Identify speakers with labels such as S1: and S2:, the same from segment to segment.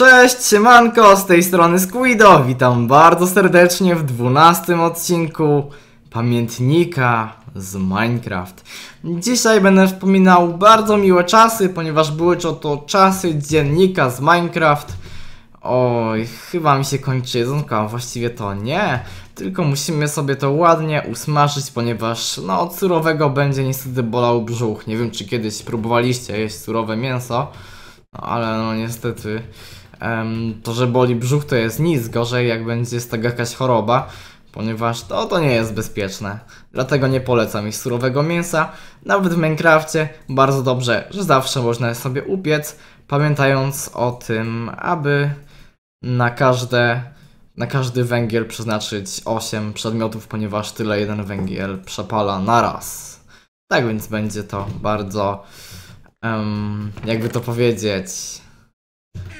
S1: Cześć, siemanko, z tej strony Squido, witam bardzo serdecznie w 12 odcinku Pamiętnika z Minecraft. Dzisiaj będę wspominał bardzo miłe czasy, ponieważ były to czasy dziennika z Minecraft. Oj, chyba mi się kończy jedzonko, a właściwie to nie. Tylko musimy sobie to ładnie usmażyć, ponieważ no od surowego będzie niestety bolał brzuch. Nie wiem czy kiedyś próbowaliście jeść surowe mięso, no ale no niestety to, że boli brzuch to jest nic, gorzej jak będzie z tego jakaś choroba, ponieważ to, to nie jest bezpieczne. Dlatego nie polecam jeść surowego mięsa. Nawet w Minecrafcie bardzo dobrze, że zawsze można sobie upiec, pamiętając o tym, aby na każde na każdy węgiel przeznaczyć 8 przedmiotów, ponieważ tyle jeden węgiel przepala naraz. Tak więc będzie to bardzo, em, jakby to powiedzieć,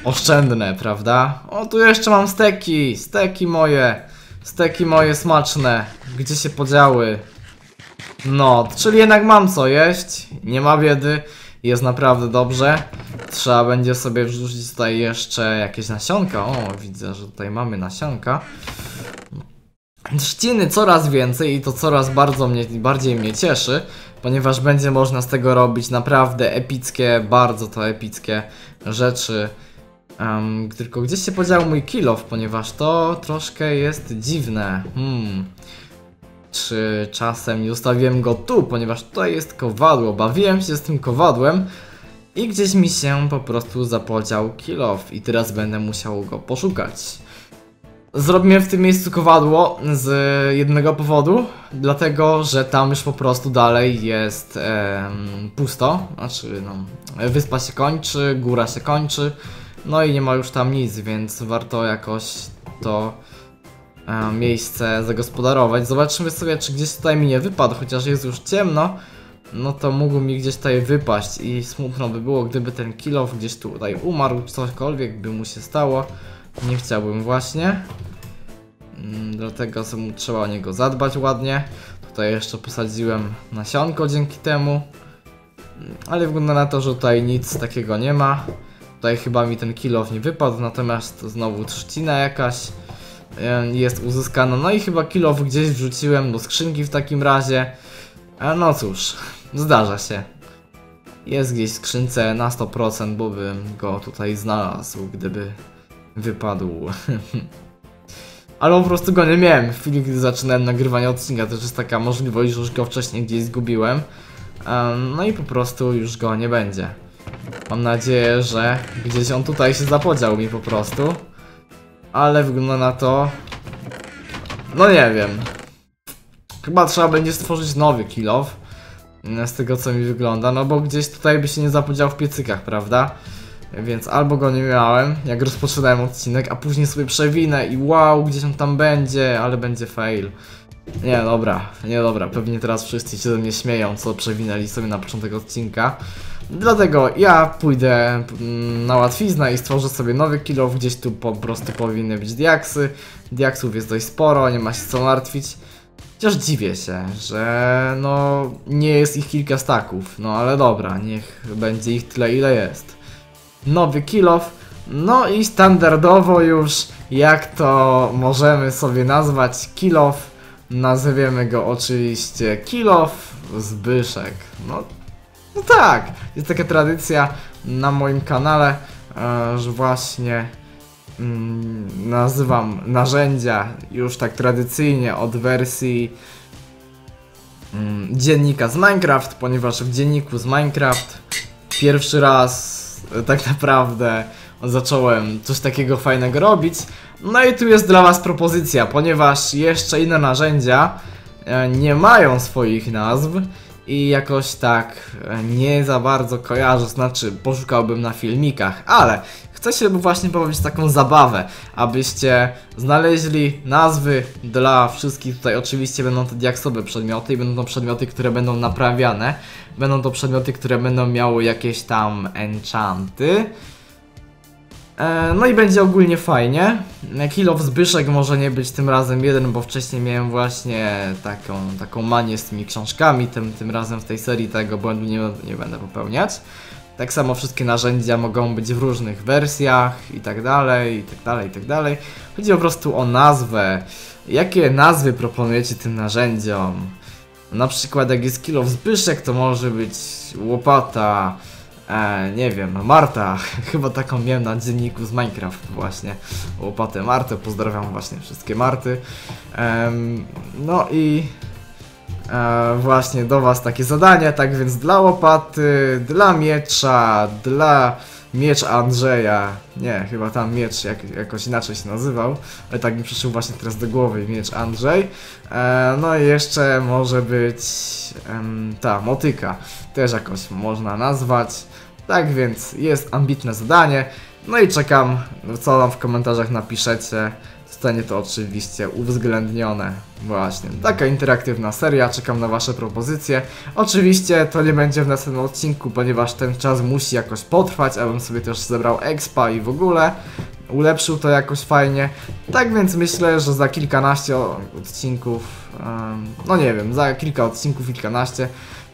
S1: oszczędne, prawda? O, tu jeszcze mam steki, steki moje, steki moje smaczne. Gdzie się podziały? No, czyli jednak mam co jeść, nie ma biedy, jest naprawdę dobrze. Trzeba będzie sobie wrzucić tutaj jeszcze jakieś nasionka. O, widzę, że tutaj mamy nasionka. Trzciny coraz więcej i to coraz bardzo mnie, bardziej mnie cieszy, ponieważ będzie można z tego robić naprawdę epickie, bardzo to epickie rzeczy. Um, tylko gdzieś się podział mój kilof, ponieważ to troszkę jest dziwne. Hmm. Czy czasem nie ustawiłem go tu, ponieważ tutaj jest kowadło. Bawiłem się z tym kowadłem i gdzieś mi się po prostu zapodział kilof i teraz będę musiał go poszukać. Zrobiłem w tym miejscu kowadło z jednego powodu, dlatego że tam już po prostu dalej jest em, pusto, znaczy no, wyspa się kończy, góra się kończy, no i nie ma już tam nic, więc warto jakoś to e, miejsce zagospodarować. Zobaczymy sobie, czy gdzieś tutaj mi nie wypadł, chociaż jest już ciemno, no to mógł mi gdzieś tutaj wypaść i smutno by było, gdyby ten kilof gdzieś tutaj umarł, cokolwiek by mu się stało. Nie chciałbym właśnie. Mm, Dlatego sobie trzeba o niego zadbać ładnie. Tutaj jeszcze posadziłem nasionko dzięki temu. Mm, Ale wygląda na to, że tutaj nic takiego nie ma. Tutaj chyba mi ten kilof nie wypadł, natomiast znowu trzcina jakaś jest uzyskana. No i chyba kilof gdzieś wrzuciłem do skrzynki w takim razie. No cóż, zdarza się. Jest gdzieś w skrzynce na 100%, bo bym go tutaj znalazł, gdyby wypadł. Ale po prostu go nie miałem w chwili, gdy zaczynałem nagrywanie odcinka. Też jest taka możliwość, że już go wcześniej gdzieś zgubiłem. Em, no i po prostu już go nie będzie. Mam nadzieję, że gdzieś on tutaj się zapodział mi po prostu. Ale wygląda na to... No nie wiem. Chyba trzeba będzie stworzyć nowy kill off. Z tego co mi wygląda, no bo gdzieś tutaj by się nie zapodział w piecykach, prawda? Więc albo go nie miałem, jak rozpoczynałem odcinek, a później sobie przewinę i wow, gdzieś on tam będzie, ale będzie fail. Nie, dobra, nie dobra, pewnie teraz wszyscy się ze mnie śmieją, co przewinęli sobie na początek odcinka. Dlatego ja pójdę mm, na łatwiznę i stworzę sobie nowy kilo, gdzieś tu po prostu powinny być diaksy. Diaksów jest dość sporo, nie ma się co martwić. Chociaż dziwię się, że no nie jest ich kilka staków, no ale dobra, niech będzie ich tyle ile jest. Nowy kilof, no i standardowo już jak to możemy sobie nazwać kilof, nazwiemy go oczywiście kilof Zbyszek. No, no tak, jest taka tradycja na moim kanale, e, że właśnie mm, nazywam narzędzia już tak tradycyjnie od wersji mm, dziennika z Minecraft, ponieważ w dzienniku z Minecraft pierwszy raz tak naprawdę zacząłem coś takiego fajnego robić. No i tu jest dla Was propozycja, ponieważ jeszcze inne narzędzia e, nie mają swoich nazw i jakoś tak e, nie za bardzo kojarzę, znaczy poszukałbym na filmikach, ale chcę się właśnie pobawić w taką zabawę, abyście znaleźli nazwy dla wszystkich, tutaj oczywiście będą to diaksowe przedmioty i będą to przedmioty, które będą naprawiane, będą to przedmioty, które będą miały jakieś tam enchanty, E, No i będzie ogólnie fajnie. Kill of Zbyszek może nie być tym razem jeden, bo wcześniej miałem właśnie taką, taką manię z tymi książkami. Tym, tym razem w tej serii tego błędu nie, nie będę popełniać. Tak samo wszystkie narzędzia mogą być w różnych wersjach i tak dalej, i tak dalej, i tak dalej. Chodzi po prostu o nazwę. Jakie nazwy proponujecie tym narzędziom? Na przykład jak jest kilo Zbyszek, to może być łopata, e, nie wiem, Marta. Chyba taką miałem na dzienniku z Minecraft właśnie. Łopatę Martę, pozdrawiam właśnie wszystkie Marty. No i e, właśnie do was takie zadanie, tak więc dla łopaty, dla miecza, dla miecz Andrzeja, nie, chyba tam miecz jak, jakoś inaczej się nazywał, ale tak mi przyszło właśnie teraz do głowy miecz Andrzej. E, no i jeszcze może być em, ta motyka, też jakoś można nazwać. Tak więc jest ambitne zadanie. No i czekam, co nam w komentarzach napiszecie. Zostanie to oczywiście uwzględnione. Właśnie, taka interaktywna seria, czekam na wasze propozycje. Oczywiście to nie będzie w następnym odcinku, ponieważ ten czas musi jakoś potrwać, abym sobie też zebrał expa i w ogóle ulepszył to jakoś fajnie. Tak więc myślę, że za kilkanaście odcinków, no nie wiem, za kilka odcinków, kilkanaście,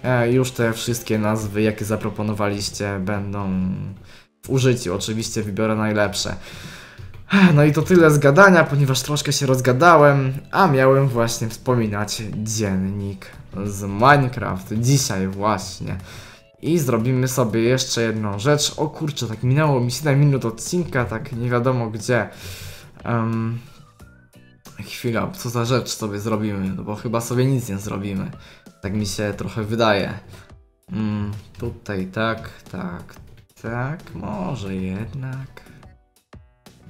S1: e, już te wszystkie nazwy, jakie zaproponowaliście, będą w użyciu. Oczywiście wybiorę najlepsze. No i to tyle z gadania, ponieważ troszkę się rozgadałem, a miałem właśnie wspominać dziennik z Minecraft. Dzisiaj właśnie. I zrobimy sobie jeszcze jedną rzecz. O kurczę, tak minęło mi 7 minut odcinka, tak nie wiadomo gdzie. Em, chwila, co za rzecz sobie zrobimy, no bo chyba sobie nic nie zrobimy. Tak mi się trochę wydaje. Mm, tutaj tak, tak, tak, może jednak.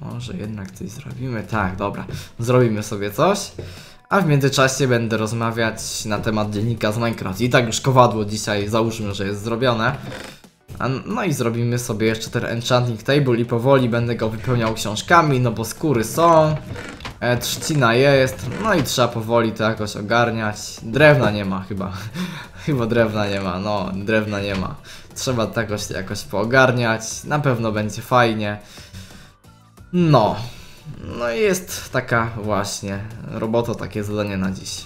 S1: Może jednak coś zrobimy. Tak, dobra. Zrobimy sobie coś. A w międzyczasie będę rozmawiać na temat dziennika z Minecraft. I tak już kowadło dzisiaj załóżmy, że jest zrobione. No i zrobimy sobie jeszcze ten enchanting table i powoli będę go wypełniał książkami, no bo skóry są. E, trzcina jest, no i trzeba powoli to jakoś ogarniać. Drewna nie ma chyba. chyba drewna nie ma, no drewna nie ma. Trzeba to jakoś, jakoś poogarniać. Na pewno będzie fajnie. No. No i jest taka właśnie robota, takie zadanie na dziś.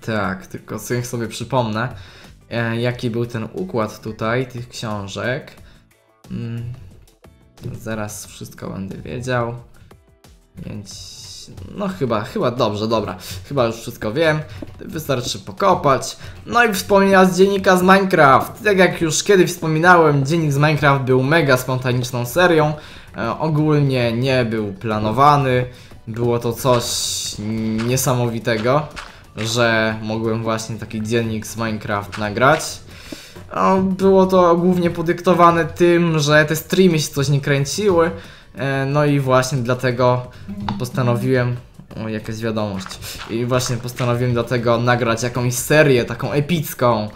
S1: Tak, tylko niech sobie przypomnę, e, jaki był ten układ tutaj tych książek. Mm, zaraz wszystko będę wiedział. Więc no chyba, chyba dobrze, dobra. Chyba już wszystko wiem. Wystarczy pokopać. No i wspomnienia z dziennika z Minecraft. Tak jak już kiedyś wspominałem, dziennik z Minecraft był mega spontaniczną serią. E, ogólnie nie był planowany. Było to coś niesamowitego, że mogłem właśnie taki dziennik z Minecraft nagrać. No, Było to głównie podyktowane tym, że te streamy się coś nie kręciły. E, No i właśnie dlatego postanowiłem. O, jakaś wiadomość. I właśnie postanowiłem dlatego nagrać jakąś serię taką epicką.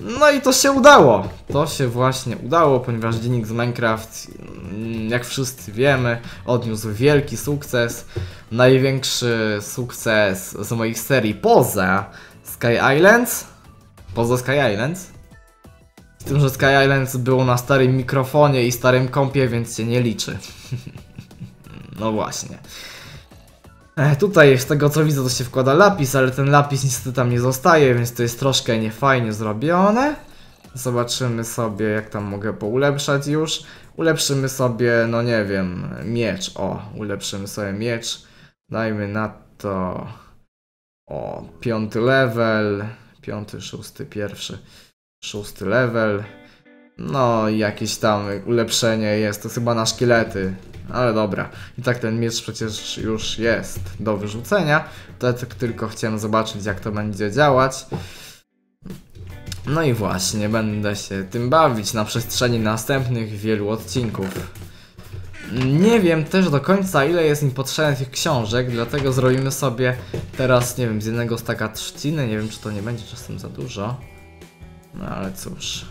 S1: No i to się udało. To się właśnie udało, ponieważ dziennik z Minecraft, mm, jak wszyscy wiemy, odniósł wielki sukces. Największy sukces z moich serii poza Sky Islands. Poza Sky Islands. Tym, że Sky Islands było na starym mikrofonie i starym kompie, więc się nie liczy. no właśnie. E, tutaj z tego co widzę to się wkłada lapis, ale ten lapis niestety tam nie zostaje, więc to jest troszkę niefajnie zrobione. Zobaczymy sobie jak tam mogę poulepszać już. Ulepszymy sobie, no nie wiem, miecz. O, ulepszymy sobie miecz. Dajmy na to... O, piąty level. Piąty, szósty, pierwszy. Szósty level. No jakieś tam ulepszenie jest, to chyba na szkielety. Ale dobra. I tak ten miecz przecież już jest do wyrzucenia. To tak tylko chciałem zobaczyć jak to będzie działać. No i właśnie, będę się tym bawić na przestrzeni następnych wielu odcinków. Nie wiem też do końca ile jest mi potrzebne tych książek, dlatego zrobimy sobie teraz, nie wiem, z jednego staka trzciny, nie wiem czy to nie będzie czasem za dużo. No ale cóż.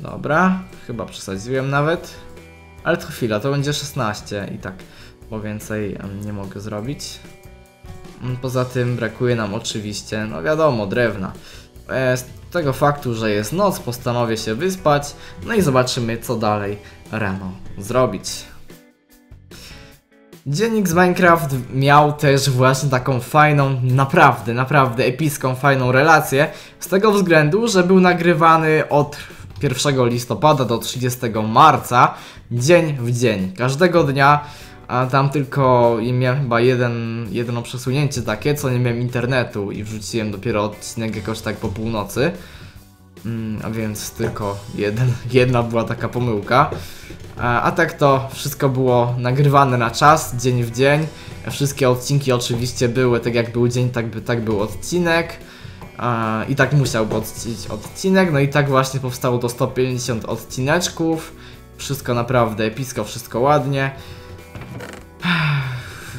S1: Dobra, chyba przesadziłem nawet. Ale to chwila, to będzie 16 i tak, bo więcej nie mogę zrobić. Mm, Poza tym brakuje nam oczywiście, no wiadomo, drewna. E, Z tego faktu, że jest noc, postanowię się wyspać, no i zobaczymy co dalej rano zrobić. Dziennik z Minecraft miał też właśnie taką fajną, naprawdę, naprawdę epicką, fajną relację. Z tego względu, że był nagrywany od 1 listopada do 30 marca, dzień w dzień. Każdego dnia, a tam tylko miałem chyba jeden, jedno przesunięcie takie, co nie miałem internetu i wrzuciłem dopiero odcinek jakoś tak po północy. Mm, a więc tylko jeden, jedna była taka pomyłka. A, a tak to wszystko było nagrywane na czas, dzień w dzień. Wszystkie odcinki oczywiście były tak jak był dzień, tak, by, tak był odcinek. A, I tak musiał odcić odcinek, no i tak właśnie powstało to 150 odcineczków. Wszystko naprawdę epicko, wszystko ładnie.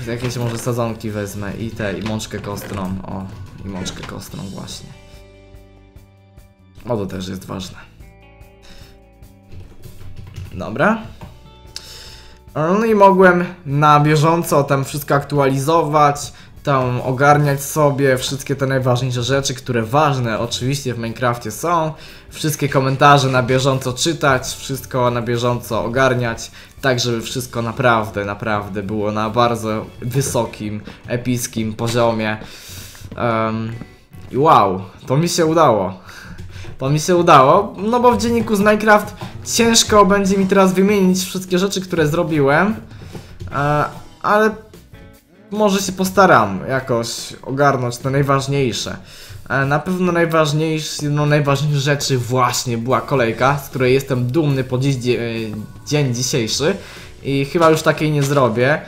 S1: Jakieś może sadzonki wezmę i te, i mączkę kostną. O, i mączkę kostną właśnie. O, to też jest ważne. Dobra. No i mogłem na bieżąco tam wszystko aktualizować, tam ogarniać sobie wszystkie te najważniejsze rzeczy, które ważne oczywiście w Minecrafcie są, wszystkie komentarze na bieżąco czytać, wszystko na bieżąco ogarniać, tak żeby wszystko naprawdę, naprawdę było na bardzo wysokim, epickim poziomie. Um, wow, to mi się udało. To mi się udało, no bo w dzienniku z Minecraft ciężko będzie mi teraz wymienić wszystkie rzeczy, które zrobiłem, e, ale może się postaram jakoś ogarnąć te najważniejsze. E, na pewno najważniejsze, jedną z najważniejszych rzeczy właśnie była kolejka, z której jestem dumny po dziś, dzie, dzień dzisiejszy i chyba już takiej nie zrobię.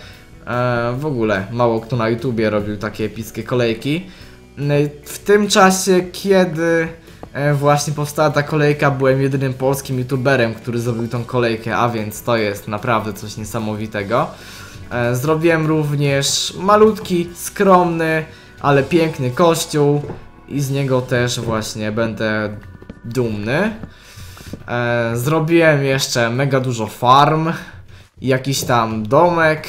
S1: E, w ogóle mało kto na YouTubie robił takie epickie kolejki. W tym czasie, kiedy właśnie powstała ta kolejka, byłem jedynym polskim youtuberem, który zrobił tą kolejkę, a więc to jest naprawdę coś niesamowitego. E, Zrobiłem również malutki, skromny, ale piękny kościół i z niego też właśnie będę dumny. E, Zrobiłem jeszcze mega dużo farm, jakiś tam domek,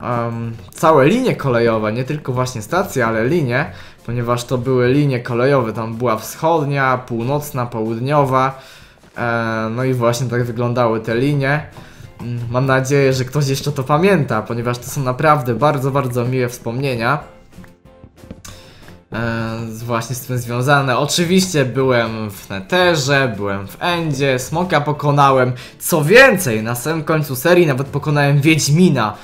S1: em, całe linie kolejowe, nie tylko właśnie stacje, ale linie, ponieważ to były linie kolejowe, tam była wschodnia, północna, południowa, e, no i właśnie tak wyglądały te linie. Mm, Mam nadzieję, że ktoś jeszcze to pamięta, ponieważ to są naprawdę bardzo, bardzo miłe wspomnienia. E, właśnie z tym związane. Oczywiście byłem w Netherze, byłem w Endzie, Smoka pokonałem. Co więcej, na samym końcu serii nawet pokonałem Wiedźmina.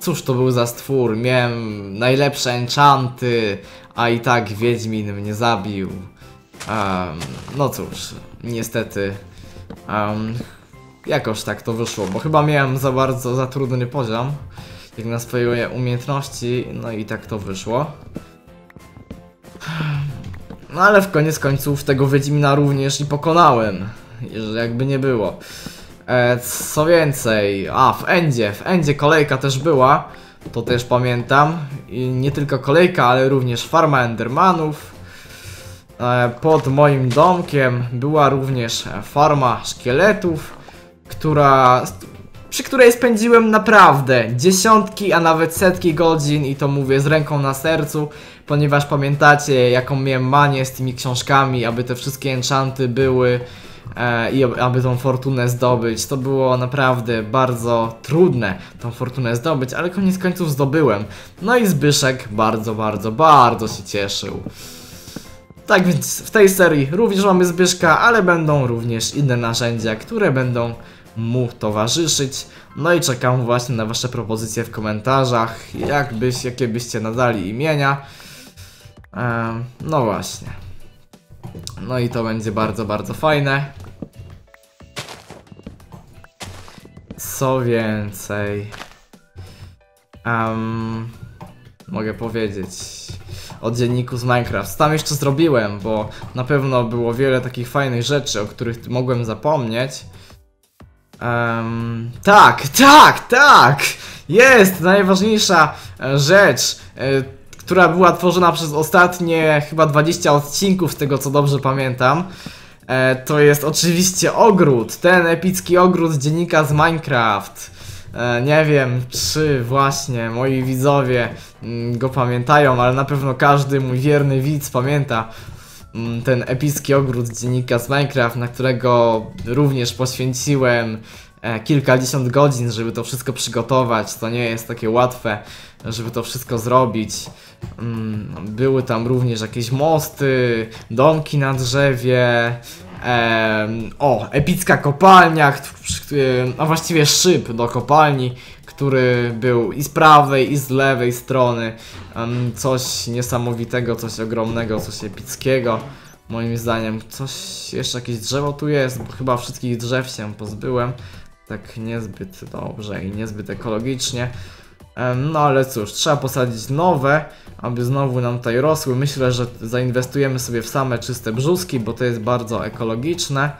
S1: Cóż to był za stwór? Miałem najlepsze enchanty, a i tak Wiedźmin mnie zabił. Em, no cóż, niestety. em, jakoś tak to wyszło, bo chyba miałem za bardzo, za trudny poziom, jak na swoje umiejętności, no i tak to wyszło. No ale w koniec końców tego Wiedźmina również i pokonałem, że jakby nie było. E, co więcej, a w Endzie, w Endzie kolejka też była, to też pamiętam. I nie tylko kolejka, ale również farma Endermanów. E, pod moim domkiem była również farma szkieletów, która, przy której spędziłem naprawdę dziesiątki, a nawet setki godzin i to mówię z ręką na sercu, ponieważ pamiętacie jaką miałem manię z tymi książkami, aby te wszystkie enchanty były i aby- tą fortunę zdobyć. To było naprawdę bardzo trudne tą fortunę zdobyć, ale koniec końców zdobyłem. No i Zbyszek bardzo, bardzo, bardzo się cieszył. Tak więc w tej serii również mamy Zbyszka, ale będą również inne narzędzia, które będą mu towarzyszyć. No i czekam właśnie na wasze propozycje w komentarzach, jakbyś, jakie byście nadali imienia. Em, no właśnie. No i to będzie bardzo, bardzo fajne. Co więcej? Em, mogę powiedzieć o dzienniku z Minecraft. Tam jeszcze zrobiłem, bo na pewno było wiele takich fajnych rzeczy, o których mogłem zapomnieć. Em, tak, tak, tak! Jest najważniejsza rzecz, e, która była tworzona przez ostatnie chyba 20 odcinków, z tego co dobrze pamiętam. E, to jest oczywiście ogród, ten epicki ogród dziennika z Minecraft. E, nie wiem, czy właśnie moi widzowie mm, go pamiętają, ale na pewno każdy mój wierny widz pamięta mm, ten epicki ogród dziennika z Minecraft, na którego również poświęciłem kilkadziesiąt godzin, żeby to wszystko przygotować. To nie jest takie łatwe, żeby to wszystko zrobić. Mm, były tam również jakieś mosty, domki na drzewie. o, epicka kopalnia, kt- przy którym- a właściwie szyb do kopalni, który był i z prawej, i z lewej strony. Coś niesamowitego, coś ogromnego, coś epickiego. Moim zdaniem coś, jeszcze jakieś drzewo tu jest, bo chyba wszystkich drzew się pozbyłem. Tak niezbyt dobrze i niezbyt ekologicznie. No ale cóż, trzeba posadzić nowe, aby znowu nam tutaj rosły. Myślę, że zainwestujemy sobie w same czyste brzuski, bo to jest bardzo ekologiczne.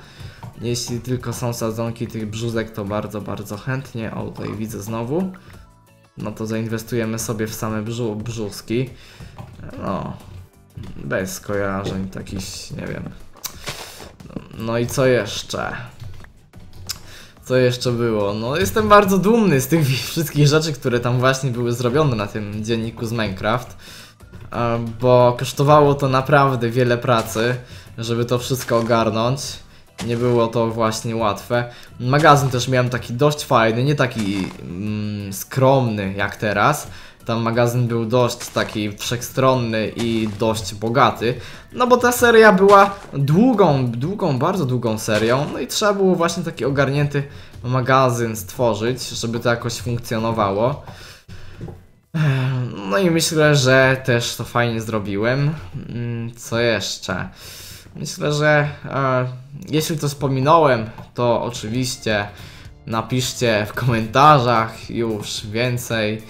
S1: Jeśli tylko są sadzonki tych brzuzek, to bardzo, bardzo chętnie. O, tutaj widzę znowu. No to zainwestujemy sobie w same brzu brzuski. No, bez skojarzeń takich, nie wiem. No i co jeszcze? Co jeszcze było? No jestem bardzo dumny z tych wszystkich rzeczy, które tam właśnie były zrobione na tym dzienniku z Minecraft. e, Bo kosztowało to naprawdę wiele pracy, żeby to wszystko ogarnąć. Nie było to właśnie łatwe. Magazyn też miałem taki dość fajny, nie taki mm, skromny jak teraz. Tam magazyn był dość taki wszechstronny i dość bogaty. No bo ta seria była długą, długą, bardzo długą serią. No i trzeba było właśnie taki ogarnięty magazyn stworzyć, żeby to jakoś funkcjonowało. No i myślę, że też to fajnie zrobiłem. Mm, Co jeszcze? Myślę, że e, jeśli to wspominałem, to oczywiście napiszcie w komentarzach już więcej.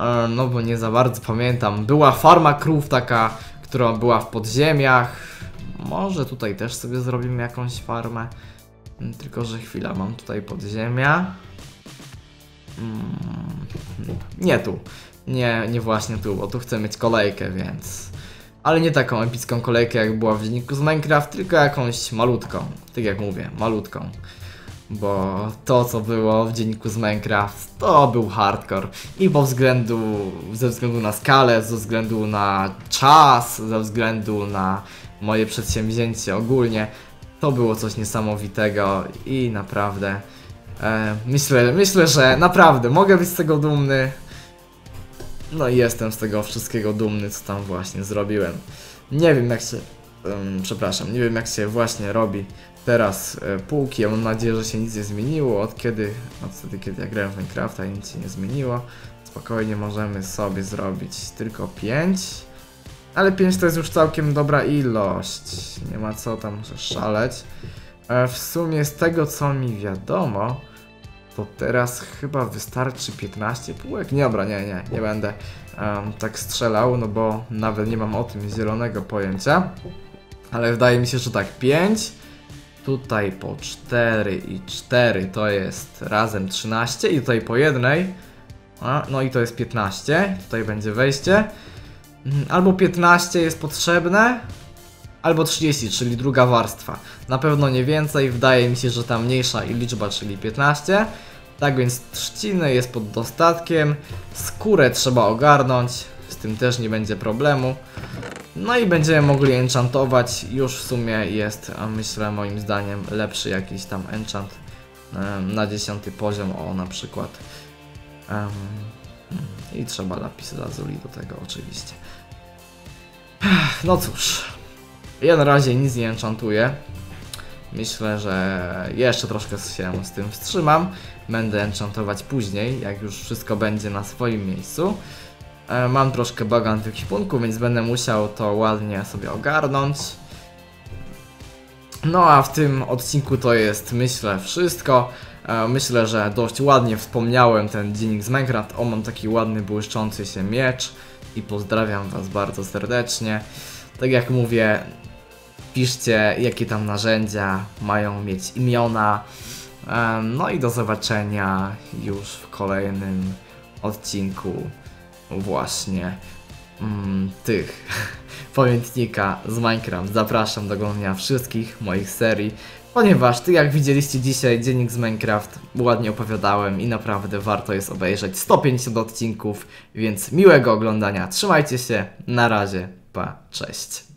S1: E, no bo nie za bardzo pamiętam. Była farma krów taka, która była w podziemiach. Może tutaj też sobie zrobimy jakąś farmę. Mm, Tylko, że chwila, mam tutaj podziemia. Mm, nie tu. Nie, nie właśnie tu, bo tu chcę mieć kolejkę, więc... Ale nie taką epicką kolejkę, jak była w dzienniku z Minecraft, tylko jakąś malutką. Tak jak mówię, malutką. Bo to, co było w dzienniku z Minecraft, to był hardcore. I po względu, ze względu na skalę, ze względu na czas, ze względu na moje przedsięwzięcie ogólnie, to było coś niesamowitego i naprawdę e, myślę, myślę, że naprawdę mogę być z tego dumny. No i jestem z tego wszystkiego dumny, co tam właśnie zrobiłem. Nie wiem jak się, em, przepraszam, nie wiem jak się właśnie robi teraz e, półki. Ja mam nadzieję, że się nic nie zmieniło od kiedy, od wtedy kiedy ja grałem w Minecrafta i nic się nie zmieniło. Spokojnie możemy sobie zrobić tylko 5. Ale 5 to jest już całkiem dobra ilość. Nie ma co tam szaleć. E, W sumie z tego co mi wiadomo, to teraz chyba wystarczy 15 półek. Nie, dobra, nie, nie, nie będę em, tak strzelał, no bo nawet nie mam o tym zielonego pojęcia. Ale wydaje mi się, że tak, 5. Tutaj po 4 i 4 to jest razem 13 i tutaj po jednej. A, no i to jest 15. Tutaj będzie wejście. Mm, Albo 15 jest potrzebne, albo 30, czyli druga warstwa. Na pewno nie więcej, wydaje mi się, że ta mniejsza i liczba, czyli 15. Tak więc trzciny jest pod dostatkiem, skórę trzeba ogarnąć, z tym też nie będzie problemu. No i będziemy mogli enchantować, już w sumie jest, myślę moim zdaniem, lepszy jakiś tam enchant na 10 poziom, o na przykład. I trzeba lapis lazuli do tego oczywiście. No cóż, ja na razie nic nie enchantuję. Myślę, że jeszcze troszkę się z tym wstrzymam. Będę enchantować później, jak już wszystko będzie na swoim miejscu. E, Mam troszkę bagan w ekwipunku, więc będę musiał to ładnie sobie ogarnąć. No a w tym odcinku to jest myślę wszystko. E, Myślę, że dość ładnie wspomniałem ten dziennik z Minecraft. O, mam taki ładny błyszczący się miecz i pozdrawiam Was bardzo serdecznie. Tak jak mówię, piszcie jakie tam narzędzia mają mieć imiona. Em, No i do zobaczenia już w kolejnym odcinku właśnie mm, tych pamiętnika z Minecraft. Zapraszam do oglądania wszystkich moich serii, ponieważ tak jak widzieliście dzisiaj dziennik z Minecraft ładnie opowiadałem i naprawdę warto jest obejrzeć 150 odcinków, więc miłego oglądania. Trzymajcie się, na razie, pa, cześć.